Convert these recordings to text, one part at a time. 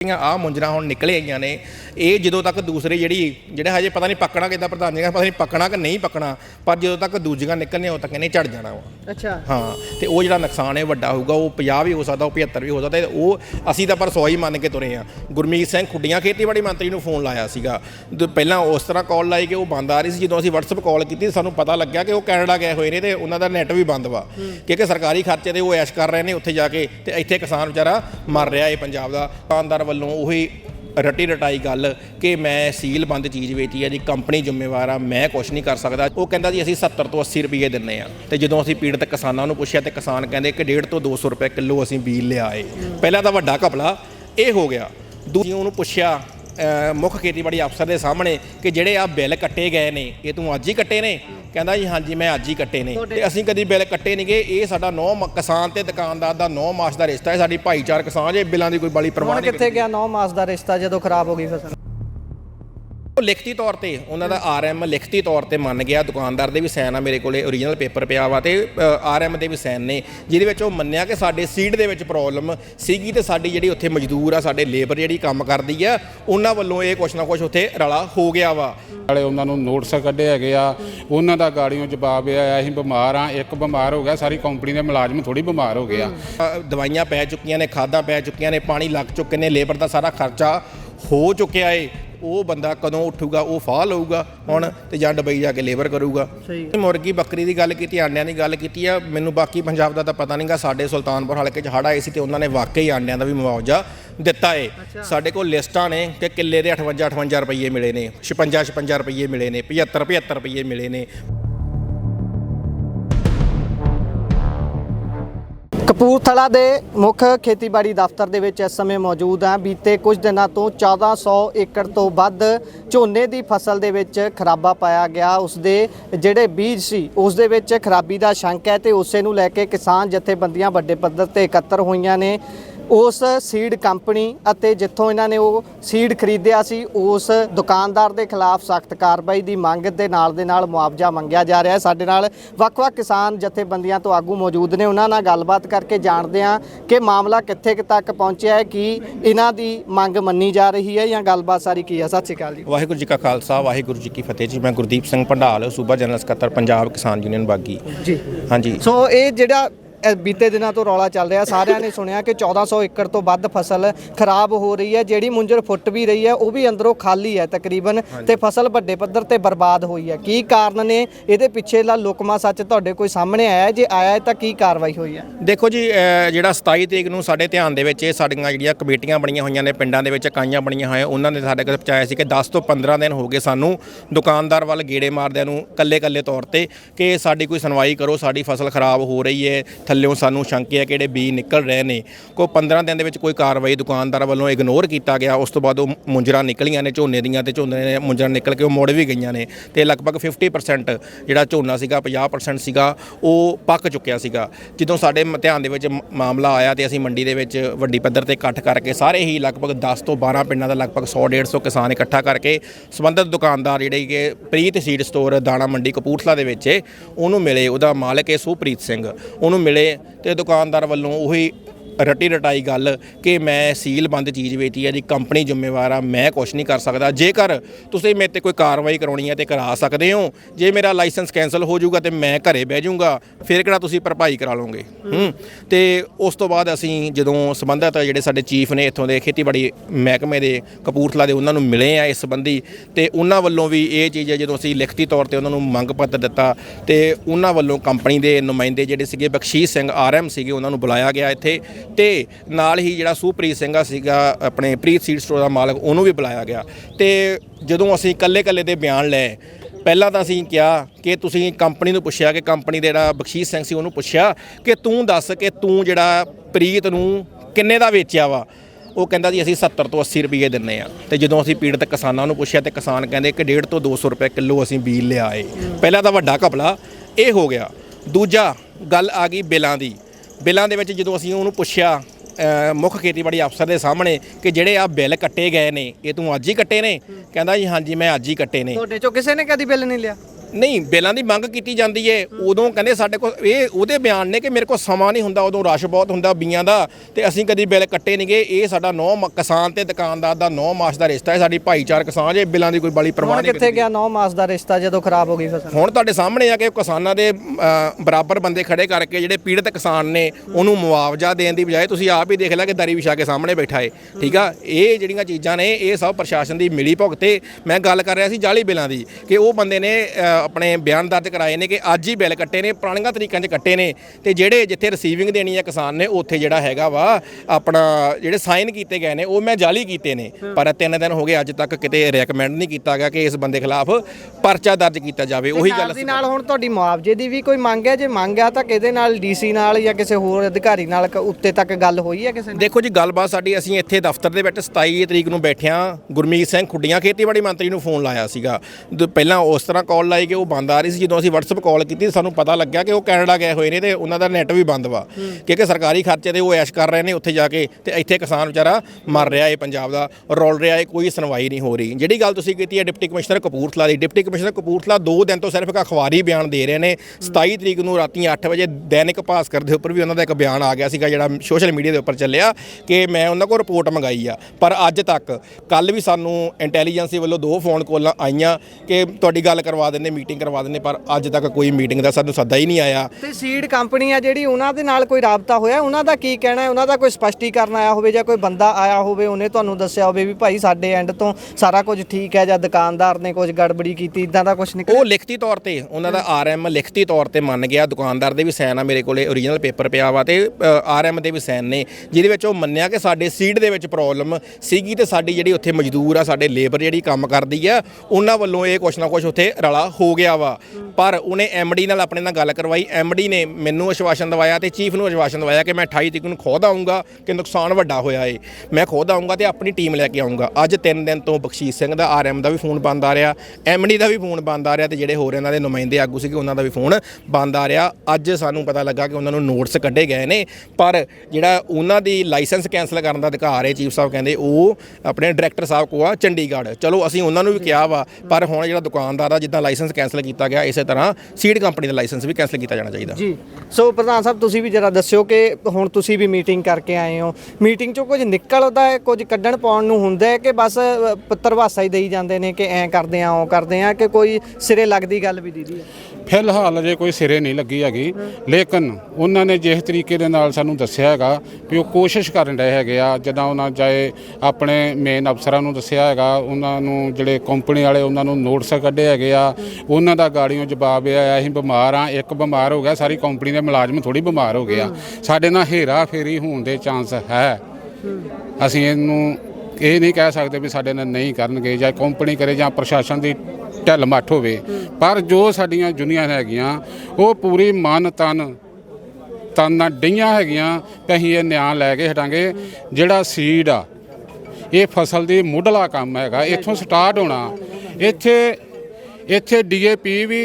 ਜਿਹੜੀਆਂ ਆ ਮੁੰਜਰਾ ਹੁਣ ਨਿਕਲੇ ਆਈਆਂ ਨੇ ਇਹ ਜਦੋਂ ਤੱਕ ਦੂਸਰੇ ਜਿਹੜੀ ਜਿਹੜਾ ਹਜੇ ਪਤਾ ਨਹੀਂ ਪੱਕਣਾ ਕਿੱਦਾਂ ਪ੍ਰਧਾਨ ਜੀ ਕਹਿੰਦਾ ਪਤਾ ਨਹੀਂ ਪੱਕਣਾ ਕਿ ਨਹੀਂ ਪੱਕਣਾ ਪਰ ਜਦੋਂ ਤੱਕ ਦੂਜੀਆਂ ਨਿਕਲਣੀਆਂ ਉਦੋਂ ਤੱਕ ਇਹਨੇ ਝੜ ਜਾਣਾ ਵਾ। ਅੱਛਾ। ਹਾਂ ਤੇ ਉਹ ਜਿਹੜਾ ਨੁਕਸਾਨ ਹੈ ਵੱਡਾ ਹੋਊਗਾ ਉਹ 50 ਵੀ ਹੋ ਸਕਦਾ ਉਹ 75 ਵੀ ਹੋ ਸਕਦਾ ਤੇ ਉਹ ਅਸੀਂ ਤਾਂ ਪਰ 100 ਹੀ ਮੰਨ ਕੇ ਤੁਰੇ ਆ। ਗੁਰਮੀਤ ਸਿੰਘ ਖੁੱਡੀਆਂ ਖੇਤੀਬਾੜੀ ਮੰਤਰੀ ਨੂੰ ਫੋਨ ਲਾਇਆ ਸੀਗਾ। ਦ- ਪਹਿਲਾਂ ਉਸ ਤਰ੍ਹਾਂ ਕਾਲ ਲਾਈ ਕਿ ਉਹ ਬੰਦ ਆ ਰਹੀ ਸੀ ਜਦੋਂ ਅਸੀਂ WhatsApp ਕਾਲ ਕੀਤੀ ਸਾਨੂੰ ਪਤਾ ਲੱਗਿਆ ਕਿ ਉਹ ਕੈਨੇਡਾ ਗਏ ਹੋਏ ਨੇ ਤੇ ਉਹਨਾਂ ਦਾ ਨੈਟ ਵੀ ਬੰਦ ਵਾ। ਕਿਉਂਕਿ ਸਰਕਾਰੀ ਖਰਚੇ ਤੇ ਉਹ ਐਸ਼ ਕਰ ਰਹੇ ਨੇ ਉੱਥੇ ਜਾ ਕੇ ਤੇ ਇੱਥੇ ਕਿਸਾਨ ਵਿਚਾਰਾ ਮਰ ਰਿਹਾ ਏ ਪੰਜਾਬ ਦਾ। ਦੁਕਾਨਦਾਰ ਵੱਲੋਂ ਉਹੀ ਰਟੀ ਰਟਾਈ ਗੱਲ ਕਿ ਮੈਂ ਸੀਲਬੰਦ ਚੀਜ਼ ਵੇਚੀ ਹੈ ਜੀ ਕੰਪਨੀ ਜ਼ਿੰਮੇਵਾਰ ਆ, ਮੈਂ ਕੁਝ ਨਹੀਂ ਕਰ ਸਕਦਾ। ਉਹ ਕਹਿੰਦਾ ਜੀ ਅਸੀਂ 70 ਤੋਂ 80 ਰੁਪਏ ਦਿੰਨੇ ਆ। ਤੇ ਜਦੋਂ ਅਸੀਂ ਪੀੜਤ ਕਿਸਾਨਾਂ ਨੂੰ ਪੁੱਛਿਆ ਤੇ ਕਿਸਾਨ ਕਹਿੰਦੇ ਕਿ 1.5 ਤੋਂ 200 ਰੁਪਏ ਕਿਲੋ ਅਸੀਂ ਬੀਜ ਲਿਆ ਏ ਪਹਿਲਾਂ ਤਾਂ ਵੱਡਾ ਘਪਲਾ, ਇਹ ਹੋ ਗਿਆ। ਦੂਜੀ ਉਹਨੂੰ ਪੁੱਛਿਆ ਮੁੱਖ ਖੇਤੀਬਾੜੀ ਅਫਸਰ ਦੇ ਸਾਹਮਣੇ ਕਿ ਜਿਹੜੇ ਆ ਬਿੱਲ ਕੱਟੇ ਗਏ ਨੇ ਇਹ ਤੂੰ ਅੱਜ ਹੀ ਕੱਟੇ ਨੇ? ਕਹਿੰਦਾ ਜੀ ਹਾਂਜੀ ਮੈਂ ਅੱਜ ਹੀ ਕੱਟੇ ਨੇ। ਤੇ ਅਸੀਂ ਕਦੀ ਬਿੱਲ ਕੱਟੇ ਨਹੀਂਗੇ ਇਹ ਸਾਡਾ ਨੌ ਕਿਸਾਨ ਤੇ ਦੁਕਾਨਦਾਰ ਦਾ ਨੌ ਮਾਸ ਦਾ ਰਿਸ਼ਤਾ ਹੈ ਸਾਡੀ ਭਾਈਚਾਰਕ ਸਾਂਝ ਇਹ ਬਿੱਲਾਂ ਦੀ ਕੋਈ ਬੜੀ ਪਰਵਾਹ ਨਹੀਂ ਕਿੱਥੇ ਗਿਆ 9 ਮਾਸ ਦਾ ਰਿਸ਼ਤਾ ਜਦੋਂ ਖਰਾਬ ਹੋ ਗਈ ਫਸਲ? ਉਹ ਲਿਖਤੀ ਤੌਰ ਤੇ ਉਹਨਾਂ ਦਾ ਆਰਐਮ ਲਿਖਤੀ ਤੌਰ ਤੇ ਮੰਨ ਗਿਆ। ਦੁਕਾਨਦਾਰ ਦੇ ਵੀ ਸਾਈਨ ਆ ਮੇਰੇ ਕੋਲੇ ਓਰੀਜਨਲ ਪੇਪਰ ਪਿਆ ਵਾ ਤੇ ਆਰਐਮ ਦੇ ਵੀ ਸਾਈਨ ਨੇ ਜਿਹਦੇ ਵਿੱਚ ਉਹ ਮੰਨਿਆ ਕਿ ਸਾਡੇ ਸੀਡ ਦੇ ਵਿੱਚ ਪ੍ਰੋਬਲਮ ਸੀਗੀ ਤੇ ਸਾਡੀ ਜਿਹੜੀ ਉੱਥੇ ਮਜ਼ਦੂਰ ਆ ਸਾਡੇ ਲੇਬਰ ਜਿਹੜੀ ਕੰਮ ਕਰਦੀ ਆ ਉਹਨਾਂ ਵੱਲੋਂ ਇਹ ਕੁਛ ਨਾ ਕੁਛ ਉੱਥੇ ਰਲਾ ਹੋ ਗਿਆ ਵਾ। ਵਾਲੇ ਉਹਨਾਂ ਨੂੰ ਨੋਟਿਸ ਕੱਢੇ ਹੈਗੇ ਆ ਉਹਨਾਂ ਦਾ ਗਾੜੀਆਂ ਜਵਾਬ ਆਇਆ ਅਸੀਂ ਬਿਮਾਰ ਆ ਇੱਕ ਬਿਮਾਰ ਹੋ ਗਿਆ ਸਾਰੀ ਕੰਪਨੀ ਦੇ ਮੁਲਾਜ਼ਮ ਥੋੜੀ ਬਿਮਾਰ ਹੋ ਗਏ ਆ। ਅ, ਦਵਾਈਆਂ ਪੈ ਚੁੱਕੀਆਂ ਨੇ ਖਾਦਾਂ ਪੈ ਚੁੱਕੀਆਂ ਨੇ ਪਾਣੀ ਲੱਗ ਚੁੱਕੇ ਨੇ ਲੇਬਰ ਦਾ ਸਾਰਾ ਖਰਚਾ ਹੋ ਚੁੱਕਿਆ ਏ। ਉਹ ਬੰਦਾ ਕਦੋਂ ਉੱਠੂਗਾ ਉਹ ਫਾਹ ਲਊਗਾ ਹੁਣ ਤੇ ਜਾਂ ਡਬਈ ਜਾ ਕੇ ਲੇਬਰ ਕਰੂਗਾ। ਸਹੀ। ਮੁਰਗੀ ਬੱਕਰੀ ਦੀ ਗੱਲ ਕੀਤੀ ਆਂਡਿਆਂ ਦੀ ਗੱਲ ਕੀਤੀ ਆ ਮੈਨੂੰ ਬਾਕੀ ਪੰਜਾਬ ਦਾ ਤਾਂ ਪਤਾ ਨਹੀਂਗਾ ਸਾਡੇ ਸੁਲਤਾਨਪੁਰ ਹਲਕੇ 'ਚ ਹੜ੍ਹ ਆਏ ਸੀ ਤੇ ਉਹਨਾਂ ਨੇ ਵਾਕਈ ਆਂਡਿਆਂ ਦਾ ਵੀ ਮੁਆਵਜ਼ਾ ਦਿੱਤਾ ਏ। ਸਾਡੇ ਕੋਲ ਲਿਸਟਾਂ ਨੇ ਕਿ ਕਿੱਲੇ ਦੇ 58 58 ਰੁਪਏ ਮਿਲੇ ਨੇ 56 56 ਰੁਪਏ ਮਿਲੇ ਨੇ 75 75 ਰੁਪਏ ਮਿਲੇ ਨੇ। ਕਪੂਰਥਲਾ ਦੇ ਮੁੱਖ ਖੇਤੀਬਾੜੀ ਦਫ਼ਤਰ ਦੇ ਵਿੱਚ ਇਸ ਸਮੇਂ ਮੌਜੂਦ ਹਾਂ। ਬੀਤੇ ਕੁਝ ਦਿਨਾਂ ਤੋਂ 1400 ਏਕੜ ਤੋਂ ਵੱਧ ਝੋਨੇ ਦੀ ਫਸਲ ਦੇ ਵਿੱਚ ਖਰਾਬਾ ਪਾਇਆ ਗਿਆ। ਉਸ ਦੇ ਜਿਹੜੇ ਬੀਜ ਸੀ, ਉਸ ਦੇ ਵਿੱਚ ਖਰਾਬੀ ਦਾ ਸ਼ੰਕ ਹੈ ਤੇ ਉਸੇ ਨੂੰ ਲੈ ਕੇ ਕਿਸਾਨ ਜਥੇਬੰਦੀਆਂ ਵੱਡੇ ਪੱਧਰ ਤੇ ਇਕੱਤਰ ਹੋਈਆਂ ਨੇ। ਉਸ ਸੀਡ ਕੰਪਨੀ ਅਤੇ ਜਿੱਥੋਂ ਇਹਨਾਂ ਨੇ ਉਹ ਸੀਡ ਖਰੀਦਿਆ ਸੀ ਉਸ ਦੁਕਾਨਦਾਰ ਦੇ ਖਿਲਾਫ ਸਖਤ ਕਾਰਵਾਈ ਦੀ ਮੰਗ ਦੇ ਨਾਲ ਦੇ ਨਾਲ ਮੁਆਵਜ਼ਾ ਮੰਗਿਆ ਜਾ ਰਿਹਾ ਹੈ। ਸਾਡੇ ਨਾਲ ਵੱਖ-ਵੱਖ ਕਿਸਾਨ ਜਥੇਬੰਦੀਆਂ ਤੋਂ ਆਗੂ ਮੌਜੂਦ ਨੇ। ਉਹਨਾਂ ਨਾਲ ਗੱਲਬਾਤ ਕਰਕੇ ਜਾਣਦੇ ਹਾਂ ਕਿ ਮਾਮਲਾ ਕਿੱਥੇ ਕੁ ਤੱਕ ਪਹੁੰਚਿਆ ਹੈ ਕਿ ਇਹਨਾਂ ਦੀ ਮੰਗ ਮੰਨੀ ਜਾ ਰਹੀ ਹੈ ਜਾਂ ਗੱਲਬਾਤ ਸਾਰੀ ਕੀ ਹੈ। ਸਤਿ ਸ਼੍ਰੀ ਅਕਾਲ ਜੀ। ਵਾਹਿਗੁਰੂ ਜੀ ਕਾ ਖਾਲਸਾ ਵਾਹਿਗੁਰੂ ਜੀ ਕੀ ਫਤਿਹ ਜੀ। ਮੈਂ ਗੁਰਦੀਪ ਸਿੰਘ ਭੰਡਾਲ ਸੂਬਾ ਜਨਰਲ ਸਕੱਤਰ ਪੰਜਾਬ ਕਿਸਾਨ ਯੂਨੀਅਨ ਬਾਗੀ। ਜੀ। ਹਾਂਜੀ। ਸੋ ਇਹ ਜਿਹੜਾ ਇਹ ਬੀਤੇ ਦਿਨਾਂ ਤੋਂ ਰੌਲਾ ਚੱਲ ਰਿਹਾ। ਸਾਰਿਆਂ ਨੇ ਸੁਣਿਆ ਕਿ 1400 ਏਕੜ ਤੋਂ ਵੱਧ ਫਸਲ ਖਰਾਬ ਹੋ ਰਹੀ ਹੈ। ਜਿਹੜੀ ਮੁੰਜਰ ਫੁੱਟ ਵੀ ਰਹੀ ਹੈ ਉਹ ਵੀ ਅੰਦਰੋਂ ਖਾਲੀ ਹੈ ਤਕਰੀਬਨ ਤੇ ਫਸਲ ਵੱਡੇ ਪੱਧਰ ਤੇ ਬਰਬਾਦ ਹੋਈ ਹੈ। ਕੀ ਕਾਰਨ ਨੇ? ਇਹਦੇ ਪਿੱਛੇ ਦਾ ਲੁਕਮਾ ਸੱਚ ਤੁਹਾਡੇ ਕੋਈ ਸਾਹਮਣੇ ਆਇਆ ਹੈ? ਜੇ ਆਇਆ ਹੈ ਤਾਂ ਕੀ ਕਾਰਵਾਈ ਹੋਈ ਹੈ? ਦੇਖੋ ਜੀ ਅਹ ਜਿਹੜਾ 27 ਤਰੀਕ ਨੂੰ ਸਾਡੇ ਧਿਆਨ ਦੇ ਵਿੱਚ ਇਹ ਸਾਡੀਆਂ ਜਿਹੜੀਆਂ ਕਮੇਟੀਆਂ ਬਣੀਆਂ ਹੋਈਆਂ ਨੇ ਪਿੰਡਾਂ ਦੇ ਵਿੱਚ ਇਕਾਈਆਂ ਬਣੀਆਂ ਹੋਈਆਂ ਉਹਨਾਂ ਨੇ ਸਾਡੇ ਕੋਲ ਪਹੁੰਚਾਇਆ ਸੀ ਕਿ 10 ਤੋਂ 15 ਦਿਨ ਹੋ ਗਏ ਸਾਨੂੰ ਦੁਕਾਨਦਾਰ ਵੱਲ ਗੇੜੇ ਮਾਰਦਿਆਂ ਨੂੰ ਕੱਲੇ-ਕੱਲੇ ਤੌਰ ਤੇ ਕਿ ਸਾਡੀ ਕੋਈ ਸੁਣਵਾਈ ਕਰੋ ਸਾਡੀ ਫਸਲ ਖਰਾਬ ਹੋ ਰਹੀ ਹੈ ਥੱਲਿਓਂ ਸਾਨੂੰ ਸ਼ੰਕੇ ਆ ਕਿਹੜੇ ਬੀ ਨਿਕਲ ਰਹੇ ਨੇ। ਕੋਈ 15 ਦਿਨ ਦੇ ਵਿੱਚ ਕੋਈ ਕਾਰਵਾਈ ਦੁਕਾਨਦਾਰ ਵੱਲੋਂ ਇਗਨੋਰ ਕੀਤਾ ਗਿਆ। ਉਸ ਤੋਂ ਬਾਅਦ ਉਹ ਮੁੰਜਰਾ ਨਿਕਲੀਆਂ ਨੇ ਝੋਨੇ ਦੀਆਂ ਤੇ ਝੋਨੇ ਨੇ ਮੁੰਜਰਾ ਨਿਕਲ ਕੇ ਉਹ ਮੁੜ ਵੀ ਗਈਆਂ ਨੇ ਤੇ ਲਗਭਗ 50% ਜਿਹੜਾ ਝੋਨਾ ਸੀਗਾ 50% ਸੀਗਾ ਉਹ ਪੱਕ ਚੁੱਕਿਆ ਸੀਗਾ। ਜਦੋਂ ਸਾਡੇ ਮ- ਧਿਆਨ ਦੇ ਵਿੱਚ ਮ- ਮਾਮਲਾ ਆਇਆ ਤੇ ਅਸੀਂ ਮੰਡੀ ਦੇ ਵਿੱਚ ਵੱਡੀ ਪੱਧਰ ਤੇ ਇਕੱਠ ਕਰਕੇ ਸਾਰੇ ਹੀ ਲਗਭਗ 10 ਤੋਂ 12 ਪਿੰਡਾਂ ਦਾ ਲਗਭਗ 100 150 ਕਿਸਾਨ ਇਕੱਠਾ ਕਰਕੇ ਸੰਬੰਧਿਤ ਦੁਕਾਨਦਾਰ ਜਿਹੜੇ ਕਿ ਪ੍ਰੀਤ ਸੀਡ ਸਟੋਰ ਦਾਣਾ ਮੰਡੀ ਕਪੂਰਥਲਾ ਦੇ ਵਿੱਚ ਏ, ਉਹਨੂੰ ਮਿਲੇ। ਉਹਦਾ ਮਾਲਕ ਹੈ ਸੁਪ੍ਰੀਤ ਸਿੰਘ। ਉਹਨੂੰ ਮਿਲੇ ਤੇ ਦੁਕਾਨਦਾਰ ਵੱਲੋਂ ਉਹੀ ਰਟੀ ਰਟਾਈ ਗੱਲ ਕਿ ਮੈਂ ਸੀਲਬੰਦ ਚੀਜ਼ ਵੇਚੀ ਹੈ, ਜੀ ਕੰਪਨੀ ਜ਼ਿੰਮੇਵਾਰ ਆ, ਮੈਂ ਕੁਝ ਨਹੀਂ ਕਰ ਸਕਦਾ। ਜੇਕਰ ਤੁਸੀਂ ਮੇਰੇ ਤੇ ਕੋਈ ਕਾਰਵਾਈ ਕਰਾਉਣੀ ਹੈ ਤੇ ਕਰਾ ਸਕਦੇ ਹੋ, ਜੇ ਮੇਰਾ ਲਾਇਸੈਂਸ ਕੈਨਸਲ ਹੋ ਜਾਊਗਾ ਤੇ ਮੈਂ ਘਰੇ ਬਹਿ ਜਾਊਗਾ, ਫਿਰ ਕਿਹੜਾ ਤੁਸੀਂ ਭਰਪਾਈ ਕਰਾ ਲਓਗੇ? ਹੂੰ। ਤੇ ਉਸ ਤੋਂ ਬਾਅਦ ਅਸੀਂ ਜਦੋਂ ਸੰਬੰਧਿਤ ਜਿਹੜੇ ਸਾਡੇ ਚੀਫ ਨੇ ਇੱਥੋਂ ਦੇ ਖੇਤੀਬਾੜੀ ਮਹਿਕਮੇ ਦੇ ਕਪੂਰਥਲਾ ਦੇ ਉਹਨਾਂ ਨੂੰ ਮਿਲੇ ਆ ਇਸ ਸੰਬੰਧੀ, ਤੇ ਉਹਨਾਂ ਵੱਲੋਂ ਵੀ ਇਹ ਚੀਜ਼ ਹੈ, ਜਦੋਂ ਅਸੀਂ ਲਿਖਤੀ ਤੌਰ ਤੇ ਉਹਨਾਂ ਨੂੰ ਮੰਗ ਪੱਤਰ ਦਿੱਤਾ, ਤੇ ਉਹਨਾਂ ਵੱਲੋਂ ਕੰਪਨੀ ਦੇ ਨੁਮਾਇੰਦੇ ਜਿਹੜੇ ਸੀਗੇ ਬਖਸ਼ੀਸ਼ ਸਿੰਘ ਆਰਐਮ ਸੀਗੇ, ਉਹਨਾਂ ਨੂੰ ਬੁਲਾਇਆ ਗਿਆ ਇੱਥੇ। ਤੇ ਨਾਲ ਹੀ ਜਿਹੜਾ ਸੁਪ੍ਰੀਤ ਸਿੰਘ ਆ ਸੀਗਾ, ਆਪਣੇ ਪ੍ਰੀਤ ਸੀਡ ਸਟੋਰ ਦਾ ਮਾਲਕ, ਉਹਨੂੰ ਵੀ ਬੁਲਾਇਆ ਗਿਆ। ਤੇ ਜਦੋਂ ਅਸੀਂ ਇਕੱਲੇ ਇਕੱਲੇ ਦੇ ਬਿਆਨ ਲਏ, ਪਹਿਲਾਂ ਤਾਂ ਅਸੀਂ ਕਿਹਾ ਕਿ ਤੁਸੀਂ ਕੰਪਨੀ ਨੂੰ ਪੁੱਛਿਆ ਕਿ ਕੰਪਨੀ ਦੇ ਜਿਹੜਾ ਬਖਸ਼ੀਸ਼ ਸਿੰਘ ਸੀ, ਉਹਨੂੰ ਪੁੱਛਿਆ ਕਿ ਤੂੰ ਦੱਸ ਕਿ ਤੂੰ ਜਿਹੜਾ ਪ੍ਰੀਤ ਨੂੰ ਕਿੰਨੇ ਦਾ ਵੇਚਿਆ ਵਾ? ਉਹ ਕਹਿੰਦਾ ਜੀ, ਅਸੀਂ 70 ਤੋਂ 80 ਰੁਪਏ ਦਿੰਨੇ ਆ। ਤੇ ਜਦੋਂ ਅਸੀਂ ਪੀੜਤ ਕਿਸਾਨਾਂ ਨੂੰ ਪੁੱਛਿਆ ਤੇ ਕਿਸਾਨ ਕਹਿੰਦੇ ਕਿ 1.5 ਤੋਂ 200 ਰੁਪਏ ਕਿਲੋ ਅਸੀਂ ਬੀਜ ਲਿਆ ਏ ਪਹਿਲਾਂ ਤਾਂ ਵੱਡਾ ਘਪਲਾ, ਇਹ ਹੋ ਗਿਆ। ਦੂਜਾ ਗੱਲ ਆ ਗਈ ਬਿੱਲਾਂ ਦੀ। ਬਿੱਲਾਂ ਦੇ ਵਿੱਚ ਜਦੋਂ ਅਸੀਂ ਉਹਨੂੰ ਪੁੱਛਿਆ ਮੁੱਖ ਖੇਤੀਬਾੜੀ ਅਫਸਰ ਦੇ ਸਾਹਮਣੇ ਕਿ ਜਿਹੜੇ ਆ ਬਿੱਲ ਕੱਟੇ ਗਏ ਨੇ ਇਹ ਤੂੰ ਅੱਜ ਹੀ ਕੱਟੇ ਨੇ? ਕਹਿੰਦਾ ਜੀ ਹਾਂਜੀ ਮੈਂ ਅੱਜ ਹੀ ਕੱਟੇ ਨੇ। ਤੁਹਾਡੇ ਚੋਂ ਕਿਸੇ ਨੇ ਕਦੀ ਬਿੱਲ ਨਹੀਂ ਲਿਆ? ਨਹੀਂ ਬਿੱਲਾਂ ਦੀ ਮੰਗ ਕੀਤੀ ਜਾਂਦੀ ਏ। ਉਦੋਂ ਕਹਿੰਦੇ ਸਾਡੇ ਕੋਲ ਇਹ ਉਹਦੇ ਬਿਆਨ ਨੇ ਕਿ ਮੇਰੇ ਕੋਲ ਸਮਾਂ ਨਹੀਂ ਹੁੰਦਾ ਉਦੋਂ ਰਸ਼ ਬਹੁਤ ਹੁੰਦਾ ਬੀਆਂ ਦਾ ਤੇ ਅਸੀਂ ਕਦੀ ਬਿੱਲ ਕੱਟੇ ਨਹੀਂਗੇ ਇਹ ਸਾਡਾ ਨੌ ਕਿਸਾਨ ਤੇ ਦੁਕਾਨਦਾਰ ਦਾ ਨੌ ਮਾਸ ਦਾ ਰਿਸ਼ਤਾ ਹੈ ਸਾਡੀ ਭਾਈਚਾਰਕ ਸਾਂਝ ਹੈ ਬਿੱਲਾਂ ਦੀ ਕੋਈ ਬੜੀ ਪਰਵਾਹ ਹੁਣ ਨਹੀਂ ਕਿੱਥੇ ਗਿਆ 9 ਮਾਸ ਦਾ ਰਿਸ਼ਤਾ ਜਦੋਂ ਖਰਾਬ ਹੋ ਗਈ ਫਸਲ? ਹੁਣ ਤੁਹਾਡੇ ਸਾਹਮਣੇ ਆ ਕਿ ਕਿਸਾਨਾਂ ਦੇ ਅ, ਬਰਾਬਰ ਬੰਦੇ ਖੜੇ ਕਰਕੇ ਜਿਹੜੇ ਪੀੜਤ ਕਿਸਾਨ ਨੇ ਉਹਨੂੰ ਮੁਆਵਜ਼ਾ ਦੇਣ ਦੀ ਬਜਾਏ ਤੁਸੀਂ ਆਪ ਹੀ ਦੇਖ ਲਿਆ ਕਿ ਦਰੀ ਵਿਛਾ ਕੇ ਸਾਹਮਣੇ ਬੈਠਾ ਏ। ਠੀਕ ਆ? ਇਹ ਜਿਹੜੀਆਂ ਚੀਜ਼ਾਂ ਨੇ ਇਹ ਸਭ ਪ੍ਰਸ਼ਾਸਨ ਦੀ ਮਿਲੀ ਭੁਗਤੇ ਮੈਂ ਗੱਲ ਕਰ ਰਿਹਾ ਸੀ ਜਾਲੀ ਬਿੱਲਾਂ ਦੀ ਕਿ ਉਹ ਬੰਦੇ ਨੇ ਅ, ਆਪਣੇ ਬਿਆਨ ਦਰਜ ਕਰਾਏ ਨੇ ਕਿ ਅੱਜ ਹੀ ਬਿੱਲ ਕੱਟੇ ਨੇ ਪੁਰਾਣੀਆਂ ਤਰੀਕਾਂ 'ਚ ਕੱਟੇ ਨੇ ਤੇ ਜਿਹੜੇ ਜਿੱਥੇ ਰਿਸੀਵਿੰਗ ਦੇਣੀ ਹੈ ਕਿਸਾਨ ਨੇ ਉੱਥੇ ਜਿਹੜਾ ਹੈਗਾ ਵਾ ਆਪਣਾ ਜਿਹੜੇ ਸਾਈਨ ਕੀਤੇ ਗਏ ਨੇ ਉਹ ਮੈਂ ਜਾਲੀ ਕੀਤੇ ਨੇ। ਪਰ ਤਿੰਨ ਦਿਨ ਹੋ ਗਏ ਅੱਜ ਤੱਕ ਕਿਤੇ ਰეკਮੈਂਡ ਨਹੀਂ ਕੀਤਾ ਗਿਆ ਕਿ ਇਸ ਬੰਦੇ ਖਿਲਾਫ ਪਰਚਾ ਦਰਜ ਕੀਤਾ ਜਾਵੇ। ਉਹੀ ਗੱਲ ਦੀ ਨਾਲ ਹੁਣ ਤੁਹਾਡੀ ਮੁਆਵਜ਼ੇ ਦੀ ਵੀ ਕੋਈ ਮੰਗ ਹੈ? ਜੇ ਮੰਗ ਆ ਤਾਂ ਕਿਹਦੇ ਨਾਲ? ਡੀਸੀ ਨਾਲ ਜਾਂ ਕਿਸੇ ਹੋਰ ਅਧਿਕਾਰੀ ਨਾਲ ਉੱਤੇ ਤੱਕ ਗੱਲ ਹੋਈ ਹੈ ਕਿਸੇ ਨਾਲ? ਦੇਖੋ ਜੀ ਗੱਲਬਾਤ ਸਾਡੀ ਅਸੀਂ ਇੱਥੇ ਦਫ਼ਤਰ ਦੇ ਵਿੱਚ 27 ਤਰੀਕ ਨੂੰ ਬੈਠਿਆਂ ਗੁਰਮੀਤ ਸਿੰਘ ਖੁੱਡੀਆਂ ਖੇਤੀਬਾੜੀ ਮੰਤਰੀ ਨੂੰ ਫੋਨ ਲਾਇਆ ਸੀਗਾ। ਪਹਿਲਾਂ ਉਸ ਤਰ੍ਹਾਂ ਕਾਲ ਲਾਈ ਕਿ ਉਹ ਬੰਦ ਆ ਰਹੀ ਸੀ। ਜਦੋਂ ਅਸੀਂ WhatsApp ਕਾਲ ਕੀਤੀ ਸਾਨੂੰ ਪਤਾ ਲੱਗਿਆ ਕਿ ਉਹ ਕੈਨੇਡਾ ਗਏ ਹੋਏ ਨੇ ਤੇ ਉਹਨਾਂ ਦਾ ਨੈਟ ਵੀ ਬੰਦ ਵਾ। ਕਿਉਂਕਿ ਸਰਕਾਰੀ ਖਰਚੇ ਤੇ ਉਹ ਐਸ਼ ਕਰ ਰਹੇ ਨੇ ਉੱਥੇ ਜਾ ਕੇ ਤੇ ਇੱਥੇ ਕਿਸਾਨ ਵਿਚਾਰਾ ਮਰ ਰਿਹਾ ਏ ਪੰਜਾਬ ਦਾ ਰੋਲ ਰਿਹਾ ਏ ਕੋਈ ਸੁਣਵਾਈ ਨਹੀਂ ਹੋ ਰਹੀ। ਜਿਹੜੀ ਗੱਲ ਤੁਸੀਂ ਕੀਤੀ ਹੈ ਡਿਪਟੀ ਕਮਿਸ਼ਨਰ ਕਪੂਰਥਲਾ ਦੀ। ਡਿਪਟੀ ਕਮਿਸ਼ਨਰ ਕਪੂਰਥਲਾ 2 ਦਿਨ ਤੋਂ ਸਿਰਫ ਇੱਕ ਅਖਬਾਰੀ ਬਿਆਨ ਦੇ ਰਹੇ ਨੇ। 27 ਤਰੀਕ ਨੂੰ ਰਾਤੀ 8 ਵਜੇ ਦੈਨਿਕ ਭਾਸਕਰ ਦੇ ਉੱਪਰ ਵੀ ਉਹਨਾਂ ਦਾ ਇੱਕ ਬਿਆਨ ਆ ਗਿਆ ਸੀਗਾ ਜਿਹੜਾ ਸੋਸ਼ਲ ਮੀਡੀਆ ਦੇ ਉੱਪਰ ਚੱਲਿਆ ਕਿ ਮੈਂ ਉਹਨਾਂ ਕੋਲ ਰਿਪੋਰਟ ਮੰਗਾਈ ਆ। ਪਰ ਅੱਜ ਤੱਕ ਕੱਲ ਵੀ ਸਾਨੂੰ ਇੰਟੈਲੀਜੈਂਸੀ ਵੱਲੋਂ ਦੋ ਫੋਨ ਕਾਲਾਂ ਆਈਆਂ ਕਿ ਤੁਹਾਡੀ ਗੱਲ ਕਰਵਾ ਦਿੰਦੇ ਮੀਟਿੰਗ ਕਰਵਾ ਦਿੰਦੇ ਪਰ ਅੱਜ ਤੱਕ ਕੋਈ ਮੀਟਿੰਗ ਦਾ ਸਾਨੂੰ ਸੱਦਾ ਹੀ ਨਹੀਂ ਆਇਆ। ਤੇ ਸੀਡ ਕੰਪਨੀ ਆ ਜਿਹੜੀ ਉਹਨਾਂ ਦੇ ਨਾਲ ਕੋਈ ਰਾਬਤਾ ਹੋਇਆ? ਉਹਨਾਂ ਦਾ ਕੀ ਕਹਿਣਾ ਹੈ? ਉਹਨਾਂ ਦਾ ਕੋਈ ਸਪਸ਼ਟੀਕਰਨ ਆਇਆ ਹੋਵੇ ਜਾਂ ਕੋਈ ਬੰਦਾ ਆਇਆ ਹੋਵੇ ਉਹਨੇ ਤੁਹਾਨੂੰ ਦੱਸਿਆ ਹੋਵੇ ਵੀ ਭਾਈ ਸਾਡੇ ਐਂਡ ਤੋਂ ਸਾਰਾ ਕੁਝ ਠੀਕ ਹੈ ਜਾਂ ਦੁਕਾਨਦਾਰ ਨੇ ਕੁਝ ਗੜਬੜੀ ਕੀਤੀ ਇਦਾਂ ਦਾ ਕੁਝ ਨਿਕਲਿਆ? ਉਹ ਲਿਖਤੀ ਤੌਰ ਤੇ ਉਹਨਾਂ ਦਾ ਆਰਐਮ ਲਿਖਤੀ ਤੌਰ ਤੇ ਮੰਨ ਗਿਆ ਦੁਕਾਨਦਾਰ ਦੇ ਵੀ ਸਾਈਨ ਆ ਮੇਰੇ ਕੋਲੇ ਓਰੀਜਨਲ ਪੇਪਰ ਪਿਆ ਵਾ ਤੇ ਆਰਐਮ ਦੇ ਵੀ ਸਾਈਨ ਨੇ ਜਿਹਦੇ ਵਿੱਚ ਉਹ ਮੰਨਿਆ ਕਿ ਸਾਡੇ ਸੀਡ ਦੇ ਵਿੱਚ ਪ੍ਰੋਬਲਮ ਸੀਗੀ ਤੇ ਸਾਡੀ ਜਿਹੜੀ ਉੱਥੇ ਮਜ਼ਦੂਰ ਆ ਸਾਡੇ ਲੇਬਰ ਜਿਹੜੀ ਕੰਮ ਕਰਦੀ ਆ ਉਹਨਾਂ ਵੱਲੋਂ ਇਹ ਕੁਛ ਨਾ ਕੁਛ ਉੱਥੇ ਰਲਾ ਹੋ ਹੋ ਗਿਆ ਵਾ। ਪਰ ਉਹਨੇ ਐਮਡੀ ਨਾਲ ਆਪਣੇ ਨਾਲ ਗੱਲ ਕਰਵਾਈ। ਐਮਡੀ ਨੇ ਮੈਨੂੰ ਅਸ਼ਵਾਸਨ ਦਵਾਇਆ ਤੇ ਚੀਫ ਨੂੰ ਅਸ਼ਵਾਸਨ ਦਵਾਇਆ ਕਿ ਮੈਂ 28 ਤਰੀਕ ਨੂੰ ਖੁਦ ਆਉਂਗਾ ਕਿ ਨੁਕਸਾਨ ਵੱਡਾ ਹੋਇਆ ਏ। ਮੈਂ ਖੁਦ ਆਉਂਗਾ ਤੇ ਆਪਣੀ ਟੀਮ ਲੈ ਕੇ ਆਉਂਗਾ ਅੱਜ 3 ਦਿਨ ਤੋਂ ਬਖਸ਼ੀਸ਼ ਸਿੰਘ ਦਾ ਆਰਐਮ ਦਾ ਵੀ ਫੋਨ ਬੰਦ ਆ ਰਿਹਾ। ਐਮਡੀ ਦਾ ਵੀ ਫੋਨ ਬੰਦ ਆ ਰਿਹਾ ਤੇ ਜਿਹੜੇ ਹੋਰ ਇਹਨਾਂ ਦੇ ਨੁਮਾਇੰਦੇ ਆਗੂ ਸੀਗੇ, ਉਹਨਾਂ ਦਾ ਵੀ ਫੋਨ ਬੰਦ ਆ ਰਿਹਾ। ਅੱਜ ਸਾਨੂੰ ਪਤਾ ਲੱਗਾ ਕਿ ਉਹਨਾਂ ਨੂੰ ਨੋਟਿਸ ਕੱਢੇ ਗਏ ਨੇ। ਪਰ ਜਿਹੜਾ ਉਹਨਾਂ ਦੀ ਲਾਇਸੈਂਸ ਕੈਨਸਲ ਕਰਨ ਦਾ ਅਧਿਕਾਰ ਹੈ ਚੀਫ ਸਾਹਿਬ ਕਹਿੰਦੇ, ਉਹ ਆਪਣੇ ਡਾਇਰੈਕਟਰ ਸਾਹਿਬ ਕੋਲ ਆ, ਚੰਡੀਗੜ੍ਹ। ਚਲੋ, ਅਸੀਂ ਉਹਨਾਂ ਨੂੰ ਵੀ ਕਿਹਾ ਵਾ, ਪਰ ਹੁਣ ਜਿਹੜਾ ਦੁਕਾਨਦਾਰ ਆ, ਜਿੱਦਾਂ ਲਾਇਸੈਂਸ ਕੈਨਸਲ ਕੀਤਾ ਗਿਆ ਇਸੇ ਤਰ੍ਹਾਂ ਸੀਡ ਕੰਪਨੀ ਦਾ ਲਾਇਸੈਂਸ ਵੀ ਕੈਨਸਲ ਕੀਤਾ ਜਾਣਾ ਚਾਹੀਦਾ। ਜੀ। ਸੋ ਪ੍ਰਧਾਨ ਸਾਹਿਬ ਤੁਸੀਂ ਵੀ ਜਰਾ ਦੱਸਿਓ ਕਿ ਹੁਣ ਤੁਸੀਂ ਵੀ ਮੀਟਿੰਗ ਕਰਕੇ ਆਏ ਹੋ। ਮੀਟਿੰਗ ਚੋਂ ਕੁਝ ਨਿਕਲਦਾ ਹੈ ਕੁਝ ਕੱਢਣ ਪਾਉਣ ਨੂੰ ਹੁੰਦਾ ਹੈ ਕਿ ਬਸ ਅ, ਪੱਤਰਵਾਸਾ ਹੀ ਦੇਈ ਜਾਂਦੇ ਨੇ ਕਿ ਐਂ ਕਰਦੇ ਆ ਉਹ ਕਰਦੇ ਆ ਕਿ ਕੋਈ ਸਿਰੇ ਲੱਗਦੀ ਗੱਲ ਵੀ ਦੀਦੀ? ਫਿਲਹਾਲ ਅਜੇ ਕੋਈ ਸਿਰੇ ਨਹੀਂ ਲੱਗੀ ਹੈਗੀ। ਲੇਕਿਨ ਉਹਨਾਂ ਨੇ ਜਿਸ ਤਰੀਕੇ ਦੇ ਨਾਲ ਸਾਨੂੰ ਦੱਸਿਆ ਹੈਗਾ ਵੀ ਉਹ ਕੋਸ਼ਿਸ਼ ਕਰਨ ਰਹੇ ਹੈਗੇ ਆ, ਜਦੋਂ ਉਹਨਾਂ ਜਾਏ ਆਪਣੇ ਮੇਨ ਅਫਸਰਾਂ ਨੂੰ ਦੱਸਿਆ ਹੈਗਾ, ਉਹਨਾਂ ਨੂੰ ਜਿਹੜੇ ਕੰਪਨੀ ਵਾਲੇ ਉਹਨਾਂ ਨੂੰ ਨੋਟਿਸ ਕੱਢੇ ਹੈਗੇ ਆ। ਉਹਨਾਂ ਦਾ ਗਾੜੀਆਂ ਜਵਾਬ ਇਹ ਆਇਆ, ਅਸੀਂ ਬਿਮਾਰ ਆ, ਇੱਕ ਬਿਮਾਰ ਹੋ ਗਿਆ, ਸਾਰੀ ਕੰਪਨੀ ਦੇ ਮੁਲਾਜ਼ਮ ਥੋੜੀ ਬਿਮਾਰ ਹੋ ਗਏ ਆ। ਸਾਡੇ ਨਾਲ ਹੇਰਾ ਫੇਰੀ ਹੋਣ ਦੇ ਚਾਂਸ ਹੈ। ਅਸੀਂ ਇਹਨੂੰ ਇਹ ਨਹੀਂ ਕਹਿ ਸਕਦੇ ਵੀ ਸਾਡੇ ਨਾਲ ਨਹੀਂ ਕਰਨਗੇ ਜਾਂ ਕੰਪਨੀ ਕਰੇ ਜਾਂ ਪ੍ਰਸ਼ਾਸਨ ਦੀ ਢਿੱਲ ਮੱਠ ਹੋਵੇ। ਪਰ ਜੋ ਸਾਡੀਆਂ ਯੂਨੀਅਨ ਹੈਗੀਆਂ ਉਹ ਪੂਰੀ ਮਨ ਤਨ ਤਨ ਨਾਲ ਡਈਆਂ ਹੈਗੀਆਂ ਤੇ ਅਸੀਂ ਇਹ ਨਿਆਂ ਲੈ ਕੇ ਹਟਾਂਗੇ। ਜਿਹੜਾ ਸੀਡ ਆ ਇਹ ਫਸਲ ਦੀ ਮੁੱਢਲਾ ਕੰਮ ਹੈਗਾ ਇੱਥੋਂ ਸਟਾਰਟ ਹੋਣਾ। ਇੱਥੇ ਇੱਥੇ ਡੀਏਪੀ ਵੀ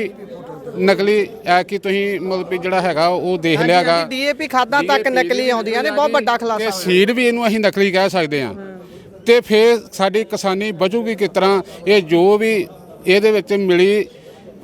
ਨਕਲੀ ਐ ਕਿ ਤੁਸੀਂ ਮਤਲਬ ਵੀ ਜਿਹੜਾ ਹੈਗਾ ਉਹ ਦੇਖ ਲਿਆਗਾ। ਡੀਏਪੀ ਖਾਦਾਂ ਤੱਕ ਨਕਲੀ ਆਉਂਦੀਆਂ ਨੇ ਬਹੁਤ ਵੱਡਾ ਤੇ ਖੁਲਾਸਾ ਸੀਡ ਵੀ ਇਹਨੂੰ ਅਸੀਂ ਨਕਲੀ ਕਹਿ ਸਕਦੇ ਹਾਂ। ਤੇ ਫਿਰ ਸਾਡੀ ਕਿਸਾਨੀ ਬਚੂਗੀ ਕਿਸ ਤਰ੍ਹਾਂ? ਇਹ ਜੋ ਵੀ ਇਹਦੇ ਵਿੱਚ ਮਿਲੀ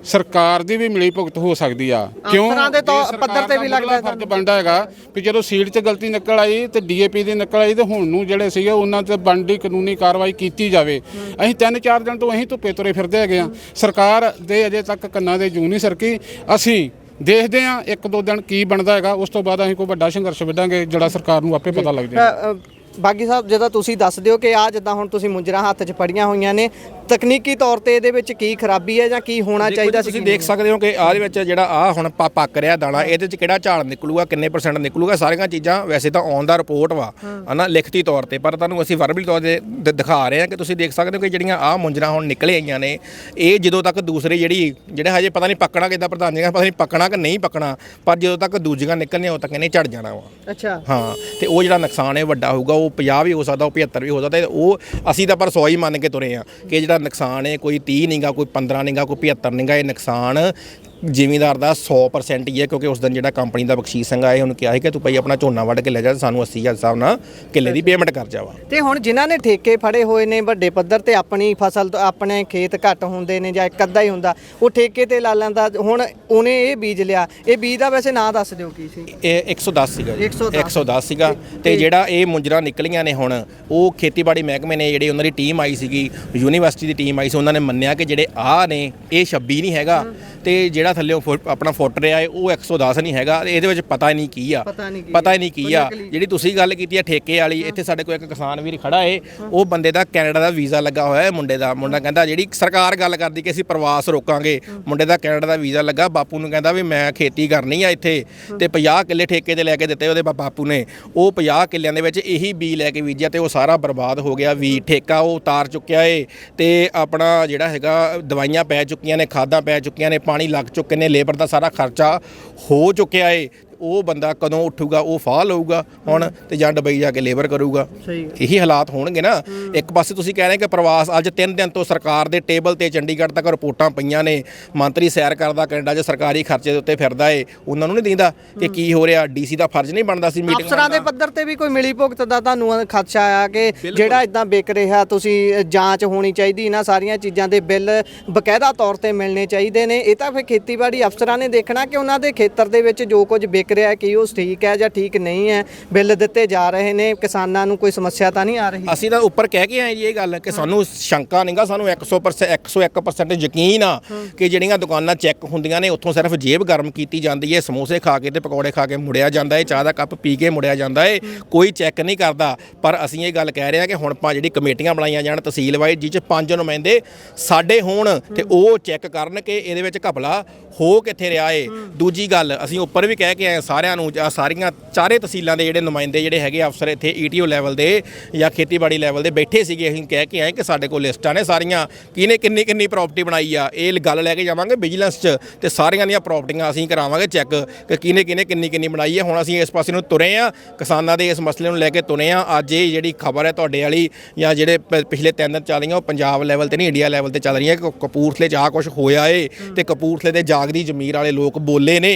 ਸਰਕਾਰ ਦੀ ਵੀ ਮਿਲੀ ਭੁਗਤ ਹੋ ਸਕਦੀ ਆ। ਅਫਸਰਾਂ ਦੇ ਤੌਰ- ਸਰਕਾਰ ਪੱਧਰ ਤੇ ਦਾ ਵੀ ਲੱਗਦਾ ਫਰਜ਼ ਬਣਦਾ ਹੈਗਾ ਵੀ ਜਦੋਂ ਸੀਡ 'ਚ ਗਲਤੀ ਨਿਕਲ ਆਈ ਤੇ ਡੀਏਪੀ ਦੀ ਨਿਕਲ ਆਈ ਤੇ ਹੁਣ ਨੂੰ ਜਿਹੜੇ ਸੀਗੇ ਉਹਨਾਂ ਤੇ ਬਣਦੀ ਕਾਨੂੰਨੀ ਕਾਰਵਾਈ ਕੀਤੀ ਜਾਵੇ। ਅਸੀਂ ਤਿੰਨ ਚਾਰ ਦਿਨ ਤੋਂ ਅਸੀਂ ਧੁੱਪੇ ਤੁਰੇ ਫਿਰਦੇ ਹੈਗੇ ਆ। ਸਰਕਾਰ ਦੇ ਅਜੇ ਤੱਕ ਕੰਨਾਂ ਦੇ ਜੂ ਨਹੀਂ ਸਰਕੀ। ਅਸੀਂ ਦੇਖਦੇ ਆ ਇੱਕ ਦੋ ਦਿਨ ਕੀ ਬਣਦਾ ਹੈਗਾ ਉਸ ਤੋਂ ਬਾਅਦ ਅਸੀਂ ਕੋਈ ਵੱਡਾ ਸੰਘਰਸ਼ ਵਿੱਢਾਂਗੇ ਜਿਹੜਾ ਸਰਕਾਰ ਨੂੰ ਆਪੇ ਪਤਾ ਲੱਗ ਜਾਏਗਾ ਅ, ਅ, ਬਾਗੀ ਸਾਹਿਬ ਜਦੋਂ ਤੁਸੀਂ ਦੱਸ ਦਿਓ ਕਿ ਆ ਜਿੱਦਾਂ ਹੁਣ ਤੁਸੀਂ ਮੁੰਜਰਾ ਹੱਥ 'ਚ ਫੜੀਆਂ ਹੋਈਆਂ ਨੇ ਤਕਨੀਕੀ ਤੌਰ ਤੇ ਇਹਦੇ ਵਿੱਚ ਕੀ ਖਰਾਬੀ ਹੈ ਜਾਂ ਕੀ ਹੋਣਾ ਚਾਹੀਦਾ ਸੀ ਤੁਸੀਂ ਦੇਖ ਸਕਦੇ ਹੋ ਕਿ ਆਹ ਦੇ ਵਿੱਚ ਜਿਹੜਾ ਆ ਹੁਣ ਪ- ਪੱਕ ਰਿਹਾ ਦਾਣਾ ਇਹਦੇ ਚ ਕਿਹੜਾ ਝਾੜ ਨਿਕਲੂਗਾ ਕਿੰਨੇ ਪਰਸੈਂਟ ਨਿਕਲੂਗਾ ਸਾਰੀਆਂ ਚੀਜ਼ਾਂ ਵੈਸੇ ਤਾਂ ਔਨ ਦਾ ਰਿਪੋਰਟ ਵਾ ਹਨਾ ਲਿਖਤੀ ਤੌਰ ਤੇ। ਪਰ ਤੁਹਾਨੂੰ ਅਸੀਂ ਵਰਬਲ ਤੌਰ ਤੇ ਦ- ਦਿਖਾ ਰਹੇ ਹਾਂ ਕਿ ਤੁਸੀਂ ਦੇਖ ਸਕਦੇ ਹੋ ਕਿ ਜਿਹੜੀਆਂ ਆ ਮੁੰਜਰਾ ਹੁਣ ਨਿਕਲੇ ਆਈਆਂ ਨੇ ਇਹ ਜਦੋਂ ਤੱਕ ਦੂਸਰੀ ਜਿਹੜੀ ਜਿਹੜੇ ਹਜੇ ਪਤਾ ਨਹੀਂ ਪੱਕਣਾ ਕਿੱਦਾਂ ਪ੍ਰਧਾਨ ਜੀ ਕਹਿੰਦੇ ਪਤਾ ਨਹੀਂ ਪੱਕਣਾ ਕਿ ਨਹੀਂ ਪੱਕਣਾ ਪਰ ਜਦੋਂ ਤੱਕ ਦੂਜੀਆਂ ਨਿਕਲਣੀਆਂ ਉਦੋਂ ਤੱਕ ਇਹਨੇ ਝੜ ਜਾਣਾ ਵਾ। ਅੱਛਾ। ਹਾਂ ਤੇ ਉਹ ਜਿਹੜਾ ਨੁਕਸਾਨ ਹੈ ਵੱਡਾ ਹੋਊਗਾ ਉਹ 50 ਵੀ ਹੋ ਸਕਦਾ ਉਹ 75 ਵੀ ਹੋ ਸਕਦਾ ਤੇ ਉਹ ਅਸੀਂ ਤਾਂ ਪਰ 100 ਹੀ ਮੰਨ ਕੇ ਤੁਰੇ ਆ ਕਿ ਜਿਹੜਾ ਨੁਕਸਾਨ ਹੈ ਕੋਈ 30 ਨਹੀਂਗਾ ਕੋਈ 15 ਨੀਗਾ ਕੋਈ 75 ਨੀਗਾ ਇਹ ਨੁਕਸਾਨ ਜ਼ਿਮੀਂਦਾਰ ਦਾ 100% ਹੀ ਹੈ ਕਿਉਂਕਿ ਉਸ ਦਿਨ ਜਿਹੜਾ ਕੰਪਨੀ ਦਾ ਬਖਸ਼ੀਸ਼ ਸਿੰਘ ਆਏ ਉਹਨੂੰ ਕਿਹਾ ਸੀ ਕਿ ਤੂੰ ਭਾਈ ਆਪਣਾ ਝੋਨਾ ਵੱਢ ਕੇ ਲੈ ਜਾ ਸਾਨੂੰ 80000 ਹਿਸਾਬ ਨਾਲ ਕਿੱਲੇ ਦੀ ਪੇਮੈਂਟ ਕਰ ਜਾਵਾ। ਤੇ ਹੁਣ ਜਿਨ੍ਹਾਂ ਨੇ ਠੇਕੇ ਫੜੇ ਹੋਏ ਨੇ ਵੱਡੇ ਪੱਧਰ ਤੇ ਆਪਣੀ ਫਸਲ ਤੋਂ ਆਪਣੇ ਖੇਤ ਘੱਟ ਹੁੰਦੇ ਨੇ ਜਾਂ ਇੱਕ ਅੱਧਾ ਹੀ ਹੁੰਦਾ ਉਹ ਠੇਕੇ ਤੇ ਲਾ ਲੈਂਦਾ ਹੁਣ ਉਹਨੇ ਇਹ ਬੀਜ ਲਿਆ। ਇਹ ਬੀਜ ਦਾ ਵੈਸੇ ਨਾਂ ਦੱਸ ਦਿਓ ਕੀ ਸੀ? ਇਹ 110 ਸੀਗਾ ਜੀ। 110 110 ਸੀਗਾ। ਤੇ ਜਿਹੜਾ ਇਹ ਮੁੰਜਰਾ ਨਿਕਲੀਆਂ ਨੇ ਹੁਣ ਉਹ ਖੇਤੀਬਾੜੀ ਮਹਿਕਮੇ ਨੇ ਜਿਹੜੇ ਉਹਨਾਂ ਦੀ ਟੀਮ ਆਈ ਸੀਗੀ ਯੂਨੀਵਰਸਿਟੀ ਦੀ ਟੀਮ ਆਈ ਸੀ ਉਹਨਾਂ ਨੇ ਮੰਨਿਆ ਕਿ ਜਿਹੜੇ ਆ ਨੇ ਇਹ 26 ਨਹੀਂ ਹੈਗਾ। ਤੇ ਜਿਹੜਾ ਥੱਲੇ ਆਪਣਾ ਫੁੱਟ ਰਿਹਾ ਹੈ ਉਹ 110 ਨਹੀਂ ਹੈਗਾ ਇਹਦੇ ਵਿੱਚ ਪਤਾ ਹੀ ਨਹੀਂ ਕੀ ਆ। ਪਤਾ ਨਹੀਂ ਕੀ ਪਤਾ ਹੀ ਨਹੀਂ ਕੀ ਆ। ਜਿਹੜੀ ਤੁਸੀਂ ਗੱਲ ਕੀਤੀ ਹੈ ਠੇਕੇ ਵਾਲੀ ਇੱਥੇ ਸਾਡੇ ਕੋਲ ਇੱਕ ਕਿਸਾਨ ਵੀਰ ਖੜਾ ਏ ਉਹ ਬੰਦੇ ਦਾ ਕੈਨੇਡਾ ਦਾ ਵੀਜ਼ਾ ਲੱਗਾ ਹੋਇਆ ਹੈ ਮੁੰਡੇ ਦਾ। ਮੁੰਡਾ ਕਹਿੰਦਾ ਜਿਹੜੀ ਸਰਕਾਰ ਗੱਲ ਕਰਦੀ ਕਿ ਅਸੀਂ ਪ੍ਰਵਾਸ ਰੋਕਾਂਗੇ ਮੁੰਡੇ ਦਾ ਕੈਨੇਡਾ ਦਾ ਵੀਜ਼ਾ ਲੱਗਾ ਬਾਪੂ ਨੂੰ ਕਹਿੰਦਾ ਵੀ ਮੈਂ ਖੇਤੀ ਕਰਨੀ ਆ ਇੱਥੇ ਤੇ 50 ਕਿੱਲੇ ਠੇਕੇ ਤੇ ਲੈ ਕੇ ਦਿੱਤੇ ਉਹਦੇ ਬਾਪੂ ਨੇ। ਉਹ 50 ਕਿੱਲਿਆਂ ਦੇ ਵਿੱਚ ਇਹੀ ਬੀ ਲੈ ਕੇ ਬੀਜਿਆ ਤੇ ਉਹ ਸਾਰਾ ਬਰਬਾਦ ਹੋ ਗਿਆ ਵੀ ਠੇਕਾ ਉਹ ਉਤਾਰ ਚੁੱਕਿਆ ਏ ਤੇ ਆਪਣਾ ਜਿਹੜਾ ਹੈਗਾ ਦਵਾਈਆਂ ਪੈ ਚੁੱਕੀਆਂ ਨੇ ਖਾਦਾਂ ਪੈ ਚੁੱਕੀਆਂ ਨੇ ਪਾਣੀ ਲੱਗ ਚੁੱਕੇ ਚੁੱਕੇ ਨੇ ਲੇਬਰ ਦਾ ਸਾਰਾ ਖਰਚਾ ਹੋ ਚੁੱਕਿਆ ਏ। ਉਹ ਬੰਦਾ ਕਦੋਂ ਉੱਠੂਗਾ ਉਹ ਫਾਹ ਲਊਗਾ ਹੁਣ ਤੇ ਜਾਂ ਡਬਈ ਜਾ ਕੇ ਲੇਬਰ ਕਰੂਗਾ। ਇਹੀ ਹਾਲਾਤ ਹੋਣਗੇ ਨਾ। ਇੱਕ ਪਾਸੇ ਤੁਸੀਂ ਕਹਿ ਰਹੇ ਕਿ ਪ੍ਰਵਾਸ ਅੱਜ 3 ਦਿਨ ਤੋਂ ਸਰਕਾਰ ਦੇ ਟੇਬਲ ਤੇ ਚੰਡੀਗੜ੍ਹ ਤੱਕ ਰਿਪੋਰਟਾਂ ਪਈਆਂ ਨੇ। ਮੰਤਰੀ ਸੈਰ ਕਰਦਾ ਕੈਨੇਡਾ 'ਚ ਸਰਕਾਰੀ ਖਰਚੇ ਦੇ ਉੱਤੇ ਫਿਰਦਾ ਏ। ਉਹਨਾਂ ਨੂੰ ਨਹੀਂ ਦਿੰਦਾ ਕਿ ਕੀ ਹੋ ਰਿਹਾ। ਡੀਸੀ ਦਾ ਫਰਜ਼ ਨਹੀਂ ਬਣਦਾ ਸੀ ਮੀਟਿੰਗ ਅਫਸਰਾਂ ਦੇ। ਪੱਧਰ ਤੇ ਵੀ ਕੋਈ ਮਿਲੀ ਭੁਗਤ ਦਾ ਤੁਹਾਨੂੰ ਖਦਸ਼ਾ ਆਇਆ ਕਿ ਜਿਹੜਾ ਇਦਾਂ ਵਿਕ ਰਿਹਾ ਤੁਸੀਂ ਜਾਂਚ ਹੋਣੀ ਚਾਹੀਦੀ। ਇਹਨਾਂ ਸਾਰੀਆਂ ਚੀਜ਼ਾਂ ਦੇ ਬਿੱਲ ਬਕਾਇਦਾ ਤੌਰ ਤੇ ਮਿਲਣੇ ਚਾਹੀਦੇ ਨੇ। ਇਹ ਤਾਂ ਫਿਰ ਖੇਤੀਬਾੜੀ ਅਫਸਰਾਂ ਨੇ ਦੇਖਣਾ ਕਿ ਉਹਨਾਂ ਦੇ ਖੇਤਰ ਦੇ ਵਿੱਚ ਜੋ ਕੁਝ ਵਿਕ ਰਿਹਾ ਕਿ ਉਹ ਠੀਕ ਹੈ ਜਾਂ ਠੀਕ ਨਹੀਂ ਹੈ, ਬਿੱਲ ਦਿੱਤੇ ਜਾ ਰਹੇ ਨੇ, ਕਿਸਾਨਾਂ ਨੂੰ ਕੋਈ ਸਮੱਸਿਆ ਤਾਂ ਨਹੀਂ ਆ ਰਹੀ? ਅਸੀਂ ਤਾਂ ਉੱਪਰ ਕਹਿ ਕੇ ਆਏ ਜੀ ਇਹ ਗੱਲ ਕਿ ਸਾਨੂੰ ਸ਼ੰਕਾ ਨਹੀਂਗਾ, ਸਾਨੂੰ 100% 101% ਯਕੀਨ ਆ ਕਿ ਜਿਹੜੀਆਂ ਦੁਕਾਨਾਂ ਚੈੱਕ ਹੁੰਦੀਆਂ ਨੇ, ਉੱਥੋਂ ਸਿਰਫ ਜੇਬ ਗਰਮ ਕੀਤੀ ਜਾਂਦੀ ਹੈ, ਸਮੋਸੇ ਖਾ ਕੇ ਤੇ ਪਕੌੜੇ ਖਾ ਕੇ ਮੁੜਿਆ ਜਾਂਦਾ ਹੈ, ਚਾਹ ਦਾ ਕੱਪ ਪੀ ਕੇ ਮੁੜਿਆ ਜਾਂਦਾ ਹੈ, ਕੋਈ ਚੈੱਕ ਨਹੀਂ ਕਰਦਾ। ਪਰ ਅਸੀਂ ਇਹ ਗੱਲ ਕਹਿ ਰਹੇ ਹਾਂ ਕਿ ਹੁਣ ਪਾ ਜਿਹੜੀ ਕਮੇਟੀਆਂ ਬਣਾਈਆਂ ਜਾਣ, ਤਹਿਸੀਲ ਵਾਈਜ਼, ਜਿਹ 'ਚ ਪੰਜ ਨੁਮਾਇੰਦੇ ਸਾਡੇ ਹੋਣ ਤੇ ਉਹ ਚੈੱਕ ਕਰਨ ਕਿ ਇਹਦੇ ਵਿੱਚ ਘਪਲਾ ਹੋ ਕਿੱਥੇ ਰਿਹਾ ਏ। ਦੂਜੀ ਗੱਲ, ਅਸੀਂ ਉੱਪਰ ਵੀ ਕਹਿ ਕੇ ਆਏ ਸਾਰਿਆਂ ਨੂੰ ਜਾਂ ਸਾਰੀਆਂ ਚਾਰੇ ਤਹਿਸੀਲਾਂ ਦੇ ਜਿਹੜੇ ਨੁਮਾਇੰਦੇ ਜਿਹੜੇ ਹੈਗੇ ਅਫਸਰ ਇੱਥੇ ਈਟੀਓ ਲੈਵਲ ਦੇ ਜਾਂ ਖੇਤੀਬਾੜੀ ਲੈਵਲ ਦੇ ਬੈਠੇ ਸੀਗੇ ਅਸੀਂ ਕਹਿ ਕੇ ਆਏ ਕਿ ਸਾਡੇ ਕੋਲ ਲਿਸਟਾਂ ਨੇ ਸਾਰੀਆਂ ਕਿਹਨੇ ਕਿੰਨੀ ਕਿੰਨੀ ਪ੍ਰਾਪਰਟੀ ਬਣਾਈ ਆ ਇਹ ਗੱਲ ਲੈ ਕੇ ਜਾਵਾਂਗੇ ਵਿਜੀਲੈਂਸ 'ਚ ਤੇ ਸਾਰੀਆਂ ਦੀਆਂ ਪ੍ਰਾਪਰਟੀਆਂ ਅਸੀਂ ਕਰਾਵਾਂਗੇ ਚੈੱਕ ਕਿ ਕਿਹਨੇ ਕਿਹਨੇ ਕਿੰਨੀ ਕਿੰਨੀ ਬਣਾਈ ਹੈ ਹੁਣ ਅਸੀਂ ਇਸ ਪਾਸੇ ਨੂੰ ਤੁਰੇ ਆ ਕਿਸਾਨਾਂ ਦੇ ਇਸ ਮਸਲੇ ਨੂੰ ਲੈ ਕੇ ਤੁਰੇ ਆ। ਅੱਜ ਇਹ ਜਿਹੜੀ ਖਬਰ ਹੈ ਤੁਹਾਡੇ ਵਾਲੀ ਜਾਂ ਜਿਹੜੇ ਪਿਛਲੇ ਤਿੰਨ ਦਿਨ ਚੱਲ ਰਹੀਆਂ ਉਹ ਪੰਜਾਬ ਲੈਵਲ ਤੇ ਨਹੀਂ ਇੰਡੀਆ ਲੈਵਲ ਤੇ ਚੱਲ ਰਹੀਆਂ। ਕਿ ਕਪੂਰਥਲੇ 'ਚ ਆ ਕੁਝ ਹੋਇਆ ਏ ਤੇ ਕਪੂਰਥਲੇ ਦੇ ਜਾਗਦੀ ਜ਼ਮੀਰ ਵਾਲੇ ਲੋਕ ਬੋਲੇ ਨੇ